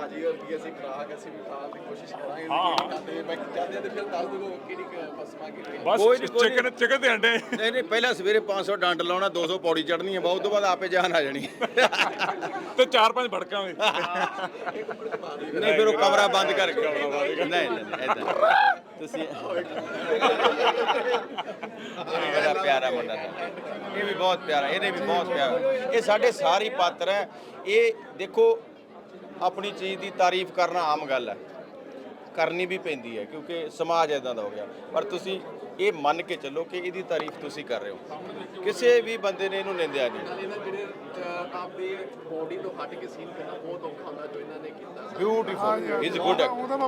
ਭਾਜੀ ਹੋਰ ਵੀ ਅਸੀਂ ਖਰਾਕ ਅਸੀਂ ਵੀ ਖਾਣ ਦੀ ਕੋਸ਼ਿਸ਼ ਕਰਾਂਗੇ ਹਾਂ। ਖਾਂਦੇ ਮੈਂ ਚਾਹਦੇ ਤੇ ਫਿਰ ਦੱਸ ਦਿਓ ਕਿਹੜੀ ਫਸਮਾ ਕਿਹੜੀ ਬਸ ਕੋਈ ਨੀ, ਕੋਈ ਨੀ। ਚਿਕਨ ਚਿਕਨ ਦੇ ਅੰਡੇ। ਨਹੀਂ ਨਹੀਂ ਪਹਿਲਾਂ ਸਵੇਰੇ 500 ਡੰਡ ਲਾਉਣਾ 200 ਪੌੜੀ ਚੜਨੀ ਹੈ ਬਹੁਤ ਤੋਂ ਬਾਅਦ ਆਪੇ ਜਾਨ ਆ ਜਾਣੀ। ਤੇ ਚਾਰ ਪੰਜ ਭੜਕਾਂ ਵੀ ਨਹੀਂ ਫਿਰ ਉਹ ਕਮਰਾ ਬੰਦ ਕਰਕੇ ਨਹੀਂ ਨਹੀਂ ਨਹੀਂ ਏਦਾਂ ਤੁਸੀਂ ਇਹ ਬੜਾ ਪਿਆਰਾ ਮੁੰਡਾ ਹੈ ਇਹ ਵੀ ਬਹੁਤ ਪਿਆਰਾ ਇਹਨੇ ਵੀ ਬਹੁਤ ਪਿਆਰਾ। ਇਹ ਸਾਡੇ ਸਾਰੇ ਪਾਤਰ ਹੈ। ਇਹ ਦੇਖੋ ਆਪਣੀ ਚੀਜ਼ ਦੀ ਤਾਰੀਫ ਕਰਨਾ ਆਮ ਗੱਲ ਹੈ। ਕਰਨੀ ਵੀ ਪੈਂਦੀ ਹੈ ਕਿਉਂਕਿ ਸਮਾਜ ਇਦਾਂ ਦਾ ਹੋ ਗਿਆ। ਪਰ ਤੁਸੀਂ ਇਹ ਮੰਨ ਕੇ ਚੱਲੋ ਕਿ ਇਹਦੀ ਤਾਰੀਫ ਤੁਸੀਂ ਕਰ ਰਹੇ ਹੋ। ਕਿਸੇ ਵੀ ਬੰਦੇ ਨੇ ਇਹਨੂੰ ਨਿੰਦਿਆ ਨਹੀਂ। ਨਾਲੇ ਨਾ ਜਿਹੜੇ ਅਹ, ਆਪਦੇ ਬੋਡੀ ਤੋਂ ਹਟ ਕੇ ਸੀਨ ਕਰਨਾ ਬਹੁਤ ਔਖਾ ਹੁੰਦਾ ਜੋ ਇਹਨਾਂ ਨੇ ਕੀਤਾ। Beautiful is good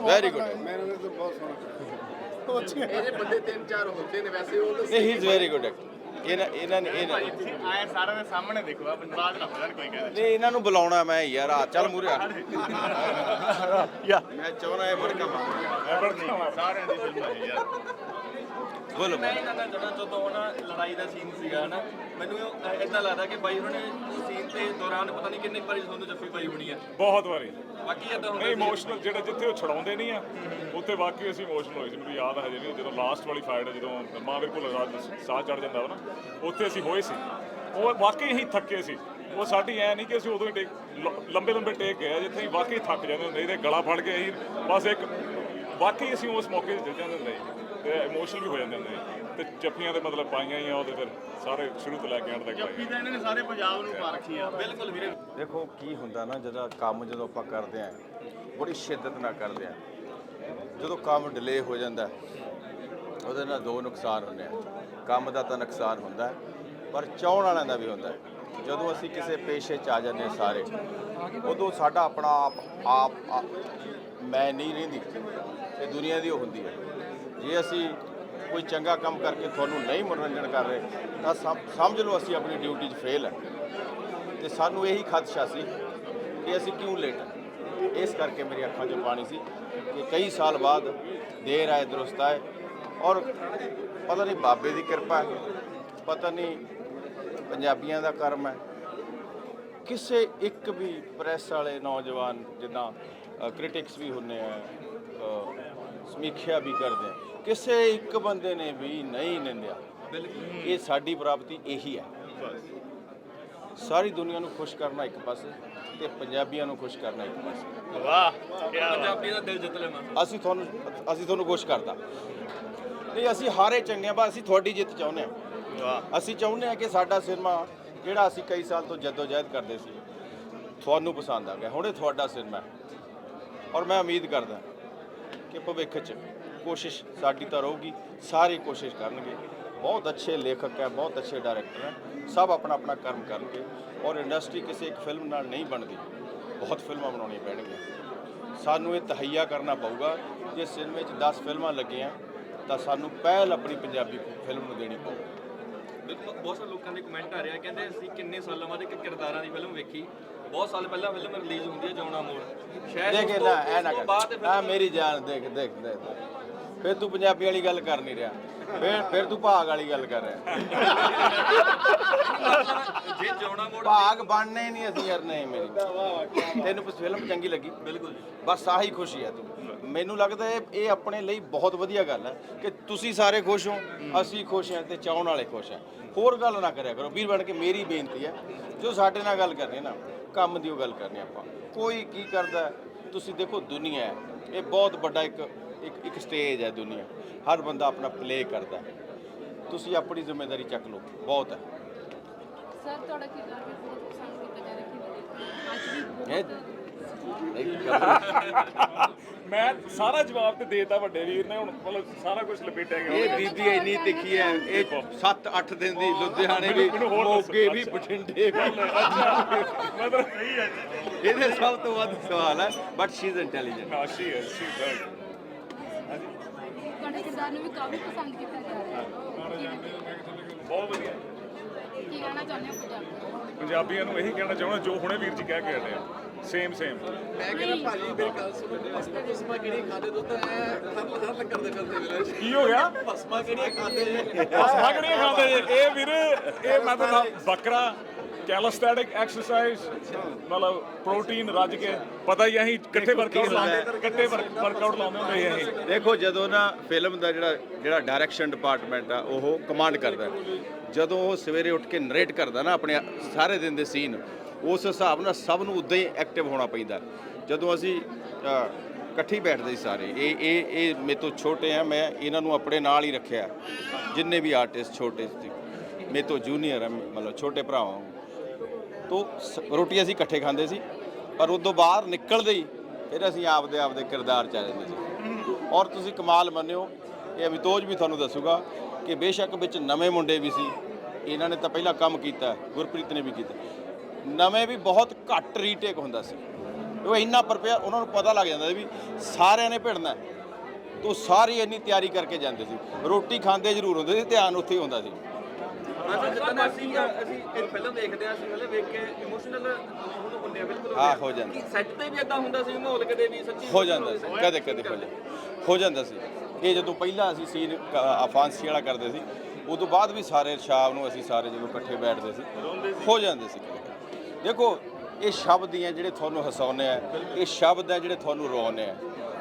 very good ਮੈਨੂੰ ਤਾਂ ਬਹੁਤ ਸੋਹਣਾ ਇਹ ਜੇ ਬੰਦੇ ਤਿੰਨ ਚਾਰ ਹੁੰਦੇ ਨੇ ਵੈਸੇ ਉਹ ਤਾਂ ਨਹੀਂ ਹੀ ਇਜ਼ ਵੈਰੀ ਗੁੱਡ ਇਹਨਾਂ ਇਹਨਾਂ ਨੇ ਸਾਰਿਆਂ ਦੇ ਸਾਹਮਣੇ ਦੇਖੋ ਆ ਬਾਅਦ ਨਾ ਹੋ ਜਾਣ ਕੋਈ ਕਹੇ ਨਹੀਂ ਇਹਨਾਂ ਨੂੰ ਬੁਲਾਉਣਾ ਮੈਂ ਯਾਰ ਆ ਚੱਲ ਮੂਰੇ ਆ। ਯਾ। ਮੈਂ ਚਾਹਣਾ ਇਹ ਬੜਕਾ ਮਾਰ ਸਾਰਿਆਂ ਦੀ ਫਿਲਮ ਹੈ ਯਾਰ ਬੋਲੋ ਮੈਂ ਇਹਨਾਂ ਦਾ ਜਦੋਂ ਜਦੋਂ ਨਾ ਲੜਾਈ ਦਾ ਸੀਨ ਸੀਗਾ ਨਾ ਮੈਨੂੰ ਇਦਾਂ ਲੱਗਦਾ ਕਿ ਬਾਈ ਉਹਨਾਂ ਨੇ ਸੀਨ ਦੇ ਦੌਰਾਨ ਪਤਾ ਨਹੀਂ ਕਿੰਨੇ ਕੁ ਵਾਰੀ ਤੁਹਾਨੂੰ ਜੱਫੀ ਪਾਈ ਹੋਣੀ ਆ। ਬਹੁਤ ਵਾਰੀ। ਬਾਕੀ ਇਦਾਂ ਹੁੰਦਾ ਨਹੀਂ ਸੀ। ਇਮੋਸ਼ਨਲ ਜਿਹੜਾ ਜਿੱਥੇ ਉਹ ਛਡਾਉਂਦੇ ਨਹੀਂ ਆ ਉੱਥੇ ਵਾਕਈ ਅਸੀਂ ਇਮੋਸ਼ਨਲ ਹੋਏ ਸੀ। ਮੈਨੂੰ ਯਾਦ ਹੈ ਜਿਹੜੀ ਜਦੋਂ ਲਾਸਟ ਵਾਲੀ ਫਾਈਟ ਜਦੋਂ ਮਹਾਵੀਰ ਕੋਲ ਰਾਤ ਸਾਹ ਚੜ ਜਾਂਦਾ ਵਾ ਨਾ ਉੱਥੇ ਅਸੀਂ ਹੋਏ ਸੀ। ਉਹ ਵਾਕਈ ਹੀ ਥੱਕੇ ਸੀ। ਉਹ ਸਾਡੀ ਐ ਨਹੀਂ ਕਿ ਅਸੀਂ ਉਦੋਂ ਹੀ ਲੰਬੇ ਲੰਬੇ ਟੇਕ ਗਏ ਜਿੱਥੇ ਹੀ ਵਾਕਈ ਥੱਕ ਜਾਂਦੇ ਹੁੰਦੇ ਇਹਦੇ ਗਲਾ ਫੜ ਕੇ ਅਸੀਂ ਬਸ ਇੱਕ ਵਾਕਈ ਅਸੀਂ ਉਸ ਮੌਕੇ ਤੇ ਚੱਲ ਜਾਂਦੇ ਹੁੰਦੇ ਸੀ। ਤੇ ਇਮੋਸ਼ਨਲ ਵੀ ਹੋ ਜਾਂਦੇ ਸੀ ਤੇ ਜੱਫੀਆਂ ਦੇ ਮਤਲਬ ਪਾਈਆਂ ਹੀ ਆ ਉਹਦੇ ਫਿਰ ਸਾਰੇ ਸ਼ੁਰੂ ਤੋਂ ਲੈ ਕੇ ਐਂਡ ਤੱਕ ਪਾਈਆਂ ਤਾਂ ਇਹਨਾਂ ਨੇ ਸਾਰੇ ਪੰਜਾਬ ਨੂੰ ਪਾ ਰੱਖੀ ਆ। ਬਿਲਕੁਲ ਵੀਰੇ। ਦੇਖੋ ਕੀ ਹੁੰਦਾ ਨਾ ਜਦੋਂ ਕੰਮ ਜਦੋਂ ਆਪਾਂ ਕਰਦੇ ਆਂ ਬੜੀ ਸ਼ਿੱਦਤ ਨਾਲ ਕਰਦੇ ਆਂ। ਜਦੋਂ ਕੰਮ ਡਿਲੇ ਹੋ ਜਾਂਦਾ ਉਹਦੇ ਨਾਲ ਦੋ ਨੁਕਸਾਨ ਹੁੰਦੇ ਆ। ਕੰਮ ਦਾ ਤਾਂ ਨੁਕਸਾਨ ਹੁੰਦਾ ਹੈ ਪਰ ਚਾਹਣ ਵਾਲਿਆਂ ਦਾ ਵੀ ਹੁੰਦਾ। ਹੈ ਜਦੋਂ ਅਸੀਂ ਕਿਸੇ ਪੇਸ਼ੇ 'ਚ ਆ ਜਾਂਦੇ ਹਾਂ ਸਾਰੇ ਉਦੋਂ ਸਾਡਾ ਆਪਣਾ ਆਪ ਆਪ ਆ- ਮੈਂ ਨਹੀਂ ਰਹਿੰਦੀ ਇਹ ਦੁਨੀਆ ਦੀ ਉਹ ਹੁੰਦੀ ਹੈ ਜੇ ਅਸੀਂ ਕੋਈ ਚੰਗਾ ਕੰਮ ਕਰਕੇ ਤੁਹਾਨੂੰ ਨਹੀਂ ਮਨੋਰੰਜਨ ਕਰ ਰਹੇ, ਤਾਂ ਸਮ- ਸਮਝ ਲਓ ਅਸੀਂ ਆਪਣੀ ਡਿਊਟੀ 'ਚ ਫੇਲ ਹੈ। ਤੇ ਸਾਨੂੰ ਇਹੀ ਖਦਸ਼ਾ ਸੀ ਕਿ ਅਸੀਂ ਕਿਉਂ ਲੇਟ ਇਸ ਕਰਕੇ ਮੇਰੀ ਅੱਖਾਂ 'ਚੋਂ ਪਾਣੀ ਸੀ ਕਿ ਕਈ ਸਾਲ ਬਾਅਦ ਦੇਰ ਆਏ, ਦਰੁਸਤ ਆਏ ਔਰ ਪਤਾ ਨਹੀਂ ਬਾਬੇ ਦੀ ਕਿਰਪਾ ਹੈ, ਪਤਾ ਨਹੀਂ ਪੰਜਾਬੀਆਂ ਦਾ ਕਰਮ ਹੈ। ਕਿਸੇ ਇੱਕ ਵੀ ਪ੍ਰੈਸ ਵਾਲੇ ਨੌਜਵਾਨ ਜਿੱਦਾਂ ਕ੍ਰਿਟਿਕਸ ਵੀ ਹੁੰਨੇ ਆ ਸਮੀਖਿਆ ਵੀ ਕਰਦੇ ਆ। ਕਿਸੇ ਇੱਕ ਬੰਦੇ ਨੇ ਵੀ ਨਹੀਂ ਨਿੰਦਿਆ। ਇਹ ਸਾਡੀ ਪ੍ਰਾਪਤੀ ਇਹੀ ਹੈ। ਸਾਰੀ ਦੁਨੀਆ ਨੂੰ ਖੁਸ਼ ਕਰਨਾ ਇੱਕ ਪਾਸੇ ਤੇ ਪੰਜਾਬੀਆਂ ਨੂੰ ਖੁਸ਼ ਕਰਨਾ ਇੱਕ ਪਾਸੇ। ਵਾਹ ਕੀ ਪੰਜਾਬੀ ਦਾ ਦਿਲ ਜਿੱਤ ਲੈਣਾ ਅਸੀਂ ਤੁਹਾਨੂੰ ਅਸੀਂ ਤੁਹਾਨੂੰ ਖੁਸ਼ ਕਰਦਾ। ਨਹੀਂ ਅਸੀਂ ਹਾਰੇ ਚੰਗੇ ਆ ਬਸ ਅਸੀਂ ਤੁਹਾਡੀ ਜਿੱਤ ਚਾਹੁੰਦੇ ਆ। ਵਾਹ। ਅਸੀਂ ਚਾਹੁੰਦੇ ਆ ਕਿ ਸਾਡਾ ਸਿਨੇਮਾ ਜਿਹੜਾ ਅਸੀਂ ਕਈ ਸਾਲ ਤੋਂ ਜਦੋਜਹਿਦ ਕਰਦੇ ਸੀ ਤੁਹਾਨੂੰ ਪਸੰਦ ਆ ਗਿਆ। ਹੁਣ ਇਹ ਤੁਹਾਡਾ ਸਿਨੇਮਾ ਔਰ ਮੈਂ ਉਮੀਦ ਕਰਦਾ। ਕਿ ਭਵਿੱਖ 'ਚ ਕੋਸ਼ਿਸ਼ ਸਾਡੀ ਤਾਂ ਰਹੂਗੀ, ਸਾਰੇ ਕੋਸ਼ਿਸ਼ ਕਰਨਗੇ। ਬਹੁਤ ਅੱਛੇ ਲੇਖਕ ਹੈ, ਬਹੁਤ ਅੱਛੇ ਡਾਇਰੈਕਟਰ ਹੈ, ਸਭ ਆਪਣਾ ਆਪਣਾ ਕਰਮ ਕਰਨਗੇ ਔਰ ਇੰਡਸਟਰੀ ਕਿਸੇ ਇੱਕ ਫਿਲਮ ਨਾਲ ਨਹੀਂ ਬਣਦੀ। ਬਹੁਤ ਫਿਲਮਾਂ ਬਣਾਉਣੀਆਂ ਪੈਣਗੀਆਂ। ਸਾਨੂੰ ਇਹ ਤਹਈਆ ਕਰਨਾ ਪਊਗਾ, ਜੇ ਸਿਨੇਮੇ 'ਚ 10 ਫਿਲਮਾਂ ਲੱਗੀਆਂ, ਤਾਂ ਸਾਨੂੰ ਪਹਿਲ ਆਪਣੀ ਪੰਜਾਬੀ ਫਿਲਮ ਨੂੰ ਦੇਣੀ ਪਊਗੀ ਬਿਲਕੁਲ ਬਹੁਤ ਸਾਰੇ ਲੋਕਾਂ ਦੇ ਕਮੈਂਟ ਆ ਰਿਹਾ ਕਹਿੰਦੇ ਅਸੀਂ ਕਿੰਨੇ ਸਾਲਾਂ ਬਾਅਦ ਇੱਕ ਕਿਰਦਾਰਾਂ ਦੀ ਫਿਲਮ ਵੇਖੀ। ਬਹੁਤ ਸਾਲ ਪਹਿਲਾਂ ਫਿਲਮ ਰਿਲੀਜ਼ ਹੁੰਦੀ ਹੈ ਜੌਣਾ ਮੋੜ। ਸ਼ਾਇਦ ਦੇਖ ਨਾ ਐ ਨਾ ਕਰ। ਆ ਮੇਰੀ ਜਾਨ ਦੇਖ ਦੇਖ ਦੇਖ। ਫਿਰ ਤੂੰ ਪੰਜਾਬੀ ਵਾਲੀ ਗੱਲ ਕਰ ਨਹੀਂ ਰਿਹਾ। ਫਿਰ ਫਿਰ ਤੂੰ ਭਾਗ ਵਾਲੀ ਗੱਲ ਕਰ ਰਿਹਾ। ਜੇ ਜੌਣਾ ਮੋੜ ਭਾਗ ਬਣਨੇ ਨਹੀਂ ਅਸੀਂ ਯਾਰ ਨਹੀਂ ਮੇਰੀ। ਤੈਨੂੰ ਫਿਲਮ ਚੰਗੀ ਲੱਗੀ? ਬਿਲਕੁਲ ਜੀ। ਬਸ ਆਹੀ ਖੁਸ਼ੀ ਹੈ ਤੂੰ। ਮੈਨੂੰ ਲੱਗਦਾ ਇਹ ਇਹ ਆਪਣੇ ਲਈ ਬਹੁਤ ਵਧੀਆ ਗੱਲ ਹੈ ਕਿ ਤੁਸੀਂ ਸਾਰੇ ਖੁਸ਼ ਹੋ ਅਸੀਂ ਖੁਸ਼ ਹਾਂ ਤੇ ਚਾਹਣ ਵਾਲੇ ਖੁਸ਼ ਹਾਂ। ਹੋਰ ਗੱਲ ਨਾ ਕਰਿਆ ਕਰੋ। ਵੀਰ ਬਣ ਕੇ ਮੇਰੀ ਬੇਨਤੀ ਹੈ ਜੋ ਸਾਡੇ ਨਾਲ ਗੱਲ ਕਰਨੀ ਹੈ ਨਾ ਕੰਮ ਦੀ ਉਹ ਗੱਲ ਕਰਨੀ ਆਪਾਂ। ਕੋਈ ਕੀ ਕਰਦਾ ਤੁਸੀਂ ਦੇਖੋ ਦੁਨੀਆ ਹੈ ਇਹ ਬਹੁਤ ਵੱਡਾ ਇੱਕ ਇੱਕ ਇੱਕ ਸਟੇਜ ਹੈ ਦੁਨੀਆ। ਹਰ ਬੰਦਾ ਆਪਣਾ ਪਲੇ ਕਰਦਾ। ਤੁਸੀਂ ਆਪਣੀ ਜ਼ਿੰਮੇਵਾਰੀ ਚੱਕ ਲਓ ਬਹੁਤ ਹੈ। ਸਰ ਤੁਹਾਡਾ ਕਿਰਦਾਰ ਵੀ ਬਹੁਤ ਪਸੰਦ ਕੀਤਾ ਜਾ ਰਿਹਾ ਕਿ ਅੱਜ ਵੀ ਬਹੁਤ ਗੱਲ। ਮੈਂ ਸਾਰਾ ਜਵਾਬ ਤੇ ਦੇਤਾ ਵੱਡੇ ਵੀਰ ਨੇ ਹੁਣ ਮਤਲਬ ਸਾਰਾ ਕੁਝ ਲਪੇਟਿਆ ਗਿਆ। ਇਹ ਬੀਬੀ ਇੰਨੀ ਤਿੱਖੀ ਹੈ ਇਹ 7-8 ਦਿਨ ਦੀ ਲੁਧਿਆਣੇ ਵੀ। ਮੋਗੇ ਵੀ ਬਠਿੰਡੇ ਵੀ। ਮਤਲਬ ਸਹੀ ਹੈ ਇਹਦੇ ਸਭ ਤੋਂ ਵੱਧ ਸਵਾਲ ਹੈ ਬਟ ਸ਼ੀ ਇਜ਼ ਇੰਟੈਲੀਜੈਂਟ ਨਾ ਸ਼ੀ ਹੈ ਸ਼ੀ ਗੁੱਡ ਤੁਹਾਡੇ ਕਿਰਦਾਰ ਨੂੰ ਵੀ ਕਾਫੀ ਪਸੰਦ ਕੀਤਾ ਜਾ ਰਿਹਾ ਹੈ। ਬਹੁਤ ਵਧੀਆ। ਕੀ ਕਹਿਣਾ ਚਾਹੁੰਦੇ ਹੋ ਪੰਜਾਬੀ ਪੰਜਾਬੀਆਂ ਨੂੰ ਇਹੀ ਕਹਿਣਾ ਚਾਹੁੰਦਾ ਜੋ ਹੁਣੇ ਵੀਰ ਜੀ ਕਹਿ ਕੇ ਹਟੇ ਆ। ਸੇਮ ਸੇਮ ਮੈਂ ਕਹਿੰਦਾ ਭਾਜੀ ਮੇਰੀ ਗੱਲ ਸੁਣੋ ਫਸਮਾ ਫਸਮਾ ਕਿਹੜੀ ਖਾਦੇ ਦੋ ਤਾਂ ਐ ਹਰ ਹਰ ਕਰਦੇ ਫਿਰਦੇ ਵੀਰੇ। ਕੀ ਹੋ ਗਿਆ? ਫਸਮਾ ਕਿਹੜੀ ਖਾਦੇ? ਬਸ ਮਗੜੀਆਂ ਖਾਂਦੇ ਜੇ ਇਹ ਵੀਰ ਇਹ ਮੈਂ ਤਾਂ ਬੱਕਰਾ ਕੈਲੋਸਟੈਟਿਕ ਐਕਸਰਸਾਈਜ਼ ਮਤਲਬ ਪ੍ਰੋਟੀਨ ਰੱਜ ਕੇ ਪਤਾ ਹੀ ਅਸੀਂ ਇਕੱਠੇ ਵਰਕਆਊਟ ਲਾਉਂਦੇ ਇਕੱਠੇ ਵਰਕਆਊਟ ਲਾਉਂਦੇ ਹੁੰਦੇ ਅਸੀਂ। ਦੇਖੋ ਜਦੋਂ ਨਾ ਫਿਲਮ ਦਾ ਜਿਹੜਾ ਜਿਹੜਾ ਡਾਇਰੈਕਸ਼ਨ ਡਿਪਾਰਟਮੈਂਟ ਆ ਉਹ ਕਮਾਂਡ ਕਰਦਾ। ਜਦੋਂ ਉਹ ਸਵੇਰੇ ਉੱਠ ਕੇ ਨਰੇਟ ਕਰਦਾ ਨਾ ਆਪਣੇ ਸਾਰੇ ਦਿਨ ਦੇ ਸੀਨ ਉਸ ਹਿਸਾਬ ਨਾਲ ਸਭ ਨੂੰ ਉਦਾਂ ਹੀ ਐਕਟਿਵ ਹੋਣਾ ਪੈਂਦਾ। ਜਦੋਂ ਅਸੀਂ ਇਕੱਠੇ ਬੈਠਦੇ ਸੀ ਸਾਰੇ, ਇਹ ਇਹ ਇਹ ਮੇਰੇ ਤੋਂ ਛੋਟੇ ਆ, ਮੈਂ ਇਹਨਾਂ ਨੂੰ ਆਪਣੇ ਨਾਲ ਹੀ ਰੱਖਿਆ। ਜਿੰਨੇ ਵੀ ਆਰਟਿਸਟ ਛੋਟੇ ਮੇਰੇ ਤੋਂ ਜੂਨੀਅਰ ਆ, ਮਤਲਬ ਛੋਟੇ ਭਰਾਵਾਂ ਤੋਂ ਸ- ਰੋਟੀ ਅਸੀਂ ਇਕੱਠੇ ਖਾਂਦੇ ਸੀ, ਪਰ ਉਦੋਂ ਬਾਹਰ ਨਿਕਲਦੇ ਹੀ ਫਿਰ ਅਸੀਂ ਆਪਦੇ ਆਪਦੇ ਕਿਰਦਾਰ ਚ ਆ ਜਾਂਦੇ ਸੀ। ਔਰ ਤੁਸੀਂ ਕਮਾਲ ਮੰਨਿਓ, ਇਹ ਅਮਿਤੋਜ ਵੀ ਤੁਹਾਨੂੰ ਦੱਸੂਗਾ ਕਿ ਬੇਸ਼ੱਕ ਵਿੱਚ ਨਵੇਂ ਮੁੰਡੇ ਵੀ ਸੀ, ਇਹਨਾਂ ਨੇ ਤਾਂ ਪਹਿਲਾਂ ਕੰਮ ਕੀਤਾ, ਗੁਰਪ੍ਰੀਤ ਨੇ ਵੀ ਕੀਤਾ। ਨਵੇਂ ਵੀ ਬਹੁਤ ਘੱਟ ਰੀਟੇਕ ਹੁੰਦਾ ਸੀ। ਉਹ ਇੰਨਾ ਪ੍ਰਪੇਅਰ ਉਹਨਾਂ ਨੂੰ ਪਤਾ ਲੱਗ ਜਾਂਦਾ ਸੀ ਵੀ ਸਾਰਿਆਂ ਨੇ ਭਿੜਨਾ ਤੋਂ ਸਾਰੀ ਇੰਨੀ ਤਿਆਰੀ ਕਰਕੇ ਜਾਂਦੇ ਸੀ। ਰੋਟੀ ਖਾਂਦੇ ਜ਼ਰੂਰ ਹੁੰਦੇ ਸੀ ਧਿਆਨ ਉੱਥੇ ਹੀ ਹੁੰਦਾ ਸੀ। ਅਸਾਂ ਜਿੱਦਾਂ ਅਸੀਂ ਅਸੀਂ ਇੱਕ ਫਿਲਮ ਦੇਖਦੇ ਆ ਅਸੀਂ ਫਿਲਮ ਵੇਖ ਕੇ ਇਮੋਸ਼ਨਲ ਹੁਣ ਹੁੰਦੇ ਆ ਬਿਲਕੁਲ ਹਾਂ, ਹੋ ਜਾਂਦਾ। ਸੈੱਟ ਤੇ ਵੀ ਇਦਾਂ ਹੁੰਦਾ ਸੀ ਮਾਹੌਲ ਕਦੇ ਵੀ ਸੱਚੀ ਹੋ ਜਾਂਦਾ ਸੀ ਕਦੇ ਕਦੇ ਹੋ ਜਾਂਦਾ। ਹੋ ਜਾਂਦਾ ਸੀ। ਇਹ ਜਦੋਂ ਪਹਿਲਾਂ ਅਸੀਂ ਸੀਨ ਫਾਂਸੀ ਵਾਲਾ ਕਰਦੇ ਸੀ ਉਦੋਂ ਬਾਅਦ ਵੀ ਸਾਰੇ ਸ਼ਾਮ ਨੂੰ ਅਸੀਂ ਸਾਰੇ ਜਦੋਂ ਇਕੱਠੇ ਬੈਠਦੇ ਸੀ ਹੋ ਜਾਂਦੇ ਸੀ। ਕਦੇ। ਦੇਖੋ, ਇਹ ਸ਼ਬਦ ਹੀ ਆ ਜਿਹੜੇ ਤੁਹਾਨੂੰ ਹਸਾਉਂਦੇ ਆ, ਇਹ ਸ਼ਬਦ ਹੈ ਜਿਹੜੇ ਤੁਹਾਨੂੰ ਰਵਾਉਂਦੇ ਆ।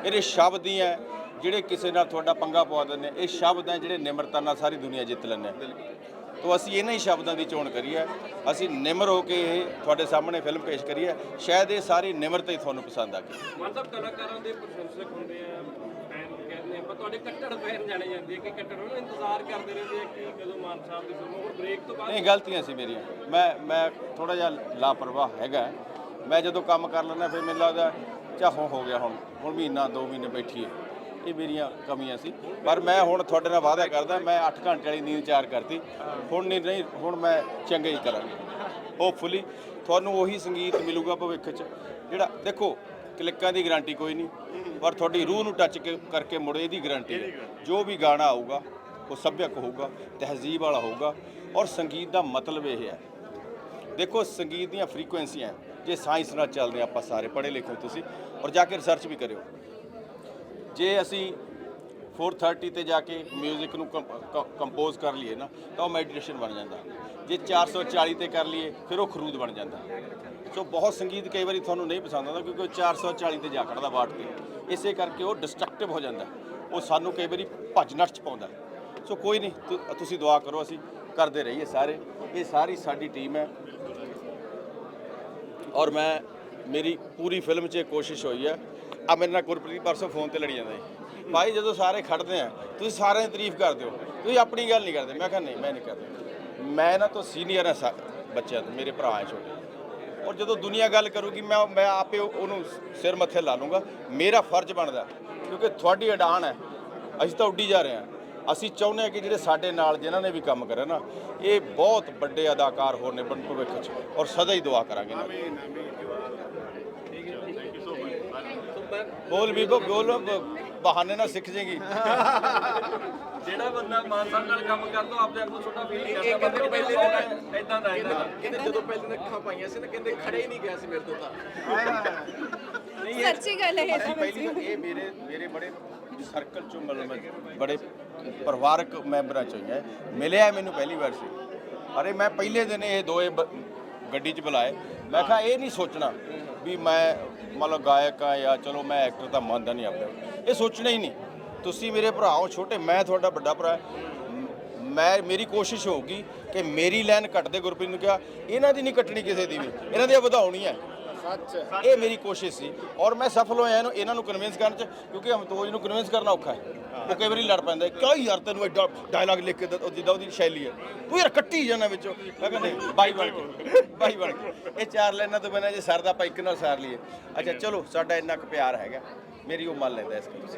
ਇਹਦੇ ਸ਼ਬਦ ਹੀ ਹੈ ਜਿਹੜੇ ਕਿਸੇ ਨਾਲ ਤੁਹਾਡਾ ਪੰਗਾ ਪਵਾ ਦਿੰਦੇ ਇਹ ਸ਼ਬਦ ਹੈ ਜਿਹੜੇ ਨਿਮਰਤਾ ਨਾਲ ਸਾਰੀ ਦੁਨੀਆ ਜਿੱਤ ਲੈਂਦੇ ਆ। ਤੋ ਅਸੀਂ ਇਹਨਾਂ ਹੀ ਸ਼ਬਦਾਂ ਦੀ ਚੋਣ ਕਰੀਏ ਅਸੀਂ ਨਿਮਰ ਹੋ ਕੇ ਇਹ ਤੁਹਾਡੇ ਸਾਹਮਣੇ ਫਿਲਮ ਪੇਸ਼ ਕਰੀਏ ਸ਼ਾਇਦ ਇਹ ਸਾਰੀ ਨਿਮਰਤਾ ਹੀ ਤੁਹਾਨੂੰ ਪਸੰਦ ਆ ਗਈ। ਮਤਲਬ ਕਲਾਕਾਰਾਂ ਦੇ ਪ੍ਰਸ਼ੰਸਕ ਹੁੰਦੇ ਆ ਫੈਨ ਤੁਹਾਡੇ ਕੱਟੜ ਫੈਨ ਜਾਣੇ ਜਾਂਦੇ ਆ ਕਿ ਕੱਟੜ ਨੂੰ ਇੰਤਜ਼ਾਰ ਕਰਦੇ ਰਹਿੰਦੇ ਆ ਕਿ ਕਦੋਂ ਮਾਨ ਸਾਹਿਬ ਦੀ ਫਿਲਮ ਹੋਰ ਬ੍ਰੇਕ ਤੋਂ ਬਾਅਦ ਨਹੀਂ, ਗਲਤੀਆਂ ਸੀ ਮੇਰੀਆਂ। ਮੈਂ ਮੈਂ ਥੋੜਾ ਜਿਹਾ ਲਾਪਰਵਾਹ ਹੈਗਾ। ਮੈਂ ਜਦੋਂ ਕੰਮ ਕਰ ਲੈਂਦਾ, ਫਿਰ ਮੈਨੂੰ ਲੱਗਦਾ ਚਾਹੋਂ ਹੋ ਗਿਆ ਹੁਣ। ਹੁਣ ਮਹੀਨਾ 2 ਮਹੀਨੇ ਬੈਠੀਏ। ਇਹ ਮੇਰੀਆਂ ਕਮੀਆਂ ਸੀ। ਪਰ ਮੈਂ ਹੁਣ ਤੁਹਾਡੇ ਨਾਲ ਵਾਅਦਾ ਕਰਦਾ, ਮੈਂ 8 ਘੰਟੇ ਵਾਲੀ ਨੀਂਦ ਚਾਰ ਕਰਤੀ। ਹੁਣ ਨਹੀਂ ਨਹੀਂ, ਹੁਣ ਮੈਂ ਚੰਗੇ ਹੀ ਕਰਾਂਗਾ। ਹੋਪਫੁਲੀ ਤੁਹਾਨੂੰ ਉਹੀ ਸੰਗੀਤ ਮਿਲੂਗਾ ਭਵਿੱਖ 'ਚ। ਜਿਹੜਾ, ਦੇਖੋ ਕਲਿੱਕਾਂ ਦੀ ਗਾਰੰਟੀ ਕੋਈ ਨਹੀਂ। ਪਰ ਤੁਹਾਡੀ ਰੂਹ ਨੂੰ ਟੱਚ ਕਰਕੇ ਮੁੜੇ ਦੀ ਗਾਰੰਟੀ ਹੈ। ਜੋ ਵੀ ਗਾਣਾ ਆਊਗਾ, ਉਹ ਸੱਭਿਅਕ ਹੋਊਗਾ, ਤਹਿਜ਼ੀਬ ਵਾਲਾ ਹੋਊਗਾ। ਔਰ ਸੰਗੀਤ ਦਾ ਮਤਲਬ ਇਹ ਹੈ। ਦੇਖੋ, ਸੰਗੀਤ ਦੀਆਂ ਫ੍ਰੀਕੁਐਂਸੀਆਂ ਜੇ ਸਾਇੰਸ ਨਾਲ ਚੱਲਦੇ ਆਪਾਂ ਸਾਰੇ, ਪੜ੍ਹੇ ਲਿਖੇ ਤੁਸੀਂ, ਔਰ ਜਾ ਕੇ ਰਿਸਰਚ ਵੀ ਕਰਿਓ। ਜੇ ਅਸੀਂ 430 ਤੇ ਜਾ ਕੇ 뮤직 ਨੂੰ ਕੰਪੋਜ਼ ਕਰ ਲਈਏ ਨਾ, ਤਾਂ ਉਹ ਮੈਡੀਟੇਸ਼ਨ ਬਣ ਜਾਂਦਾ। ਜੇ 440 ਤੇ ਕਰ ਲਈਏ, ਫਿਰ ਉਹ ਖਰੂਦ ਬਣ ਜਾਂਦਾ। ਸੋ ਬਹੁਤ ਸੰਗੀਤ ਕਈ ਵਾਰੀ ਤੁਹਾਨੂੰ ਨਹੀਂ ਪਸੰਦ ਆਉਂਦਾ ਕਿਉਂਕਿ ਉਹ 440 ਤੇ ਜਾ ਖੜਦਾ ਵਾਟ ਤੇ। ਇਸੇ ਕਰਕੇ ਉਹ ਡਿਸਟਰਕਟਿਵ ਹੋ ਜਾਂਦਾ। ਉਹ ਸਾਨੂੰ ਕਈ ਵਾਰੀ ਭੱਜ ਨੱਠ ਚ ਪਾਉਂਦਾ। ਸੋ ਕੋਈ ਨਹੀਂ, ਤੁ- ਤੁਸੀਂ ਦੁਆ ਕਰੋ, ਅਸੀਂ ਕਰਦੇ ਰਹੀਏ ਸਾਰੇ। ਇਹ ਸਾਰੀ ਸਾਡੀ ਟੀਮ ਹੈ। ਔਰ ਮੈਂ, ਮੇਰੀ ਪੂਰੀ ਫਿਲਮ 'ਚ ਇਹ ਕੋਸ਼ਿਸ਼ ਹੋਈ ਹੈ। ਆ ਮੇਰੇ ਨਾਲ ਗੁਰਪ੍ਰੀਤ ਪਰਸੋਂ ਫੋਨ ਤੇ ਲੜੀ ਜਾਂਦਾ ਸੀ। ਭਾਈ, ਜਦੋਂ ਸਾਰੇ ਖੜਦੇ ਆ, ਤੁਸੀਂ ਸਾਰਿਆਂ ਦੀ ਤਾਰੀਫ ਕਰਦੇ ਹੋ। ਤੁਸੀਂ ਆਪਣੀ ਗੱਲ ਨਹੀਂ ਕਰਦੇ। ਮੈਂ ਕਿਹਾ, ਨਹੀਂ, ਮੈਂ ਨਹੀਂ ਕਰਦਾ। ਮੈਂ ਨਾ ਤੋਂ ਸੀਨੀਅਰ ਹਾਂ ਸਾ- ਬੱਚਿਆਂ ਤੋਂ, ਮੇਰੇ ਭਰਾ ਹੈ ਛੋਟੇ। ਔਰ ਜਦੋਂ ਦੁਨੀਆ ਗੱਲ ਕਰੂਗੀ ਮੈਂ ਮੈਂ ਆਪੇ ਉਹ- ਉਹਨੂੰ ਸਿਰ ਮੱਥੇ ਲਾ ਲੂੰਗਾ। ਮੇਰਾ ਫਰਜ਼ ਬਣਦਾ ਕਿਉਂਕਿ ਤੁਹਾਡੀ ਅਡਾਨ ਹੈ। ਅਸੀਂ ਤਾਂ ਉੱਡੀ ਜਾ ਰਹੇ ਹਾਂ। ਅਸੀਂ ਚਾਹੁੰਦੇ ਹਾਂ ਕਿ ਜਿਹੜੇ ਸਾਡੇ ਨਾਲ ਜਿਨ੍ਹਾਂ ਨੇ ਵੀ ਕੰਮ ਕਰਿਆ ਨਾ ਇਹ ਬਹੁਤ ਵੱਡੇ ਅਦਾਕਾਰ ਹੋਰ ਨੇ ਬਣ ਭਵਿੱਖ 'ਚ। ਔਰ ਸਦਾ ਹੀ ਦੁਆ ਕਰਾਂਗੇ ਇਹਨਾਂ ਦੀ। ਬੋਲ ਵੀ ਬੋਲ। ਬਹਾਨੇ ਨਾਲ ਸਿੱਖ ਜੇਗੀ। ਜਿਹੜਾ ਬੰਦਾ ਮਾਨ ਸਾਹਿਬ ਨਾਲ ਕੰਮ ਕਰਦਾ ਉਹ ਆਪਦੇ ਆਪ ਨੂੰ ਛੋਟਾ ਫੀਲ ਇਹ ਕਰਦਾ ਕਹਿੰਦੇ ਪਹਿਲੇ ਇਦਾਂ ਦਾ ਇਦਾਂ ਦਾ ਕਹਿੰਦੇ ਜਦੋਂ ਪਹਿਲੇ ਨੇ ਅੱਖਾਂ ਪਾਈਆਂ ਸੀ ਨਾ ਕਹਿੰਦੇ ਖੜੇ ਹੀ ਨਹੀਂ ਗਿਆ ਸੀ ਮੇਰੇ ਤੋਂ ਤਾਂ। ਸੱਚੀ ਗੱਲ ਹੈ। ਇਹ ਅਸੀਂ ਪਹਿਲੀ ਵਾਰ ਇਹ ਮੇਰੇ ਮੇਰੇ ਬੜੇ ਸਰਕਲ ਚੋਂ ਮਤਲਬ ਮੈਂ ਬੜੇ ਪਰਿਵਾਰਕ ਮੈਂਬਰਾਂ ਚੋਂ ਹੀ ਮਿਲਿਆ ਮੈਨੂੰ ਪਹਿਲੀ ਵਾਰ ਸੀ। ਅਰੇ ਮੈਂ ਪਹਿਲੇ ਦਿਨ ਇਹ ਦੋਏ ਗੱਡੀ 'ਚ ਬੁਲਾਏ। ਮੈਂ ਕਿਹਾ ਇਹ ਨਹੀਂ ਸੋਚਣਾ। ਵੀ ਮੈਂ ਮਤਲਬ ਗਾਇਕ ਆ ਜਾਂ ਚਲੋ ਮੈਂ ਐਕਟਰ ਤਾਂ ਮੰਨਦਾ ਨਹੀਂ ਆਪਣੇ ਇਹ ਸੋਚਣਾ ਹੀ ਨਹੀਂ। ਤੁਸੀਂ ਮੇਰੇ ਭਰਾ ਹੋ ਛੋਟੇ, ਮੈਂ ਤੁਹਾਡਾ ਵੱਡਾ ਭਰਾ ਮੈਂ, ਮੇਰੀ ਕੋਸ਼ਿਸ਼ ਹੋਊਗੀ ਕਿ ਮੇਰੀ ਲਾਈਨ ਕੱਟਦੇ ਗੁਰਪ੍ਰੀਤ ਨੂੰ ਕਿਹਾ। ਇਹਨਾਂ ਦੀ ਨਹੀਂ ਕੱਟਣੀ ਕਿਸੇ ਦੀ ਵੀ। ਇਹਨਾਂ ਦੀ ਵਧਾਉਣੀ ਹੈ। ਸੱਚ ਇਹ ਮੇਰੀ ਕੋਸ਼ਿਸ਼ ਸੀ ਔਰ ਮੈਂ ਸਫਲ ਹੋਇਆ ਇਹਨੂੰ ਇਹਨਾਂ ਨੂੰ ਕਨਵਿੰਸ ਕਰਨ ਚ ਕਿਉਂਕਿ ਹਮਤੋਜ ਨੂੰ ਕਨਵਿੰਸ ਕਰਨਾ ਔਖਾ ਹੈ। ਉਹ ਕਈ ਵਾਰੀ ਲੜ ਪੈਂਦਾ ਕਿਉਂ ਯਾਰ ਤੈਨੂੰ ਐਡਾ ਡਾਇਲੌਗ ਲਿਖ ਕੇ ਦਿੱਤਾ, ਜਿੱਦਾਂ ਉਹਦੀ ਸ਼ੈਲੀ ਹੈ। ਤੂੰ ਯਾਰ ਕੱਟੀ ਜਾਣਾ ਵਿੱਚੋਂ। ਮੈਂ ਕਹਿੰਦਾ ਬਾਈ ਬਣ ਕੇ ਬਾਈ ਬਣ ਕੇ। ਇਹ ਚਾਰ ਲਾਈਨਾਂ ਤੋਂ ਬਿਨਾਂ ਜੇ ਸਰਦਾ ਆਪਾਂ ਇੱਕ ਨਾਲ ਸਾਰ ਲਈਏ। ਅੱਛਾ ਚਲੋ ਸਾਡਾ ਇੰਨਾ ਕੁ ਪਿਆਰ ਹੈਗਾ। ਮੇਰੀ ਉਹ ਮੰਨ ਲੈਂਦਾ ਇਸ ਗੱਲ ਨੂੰ।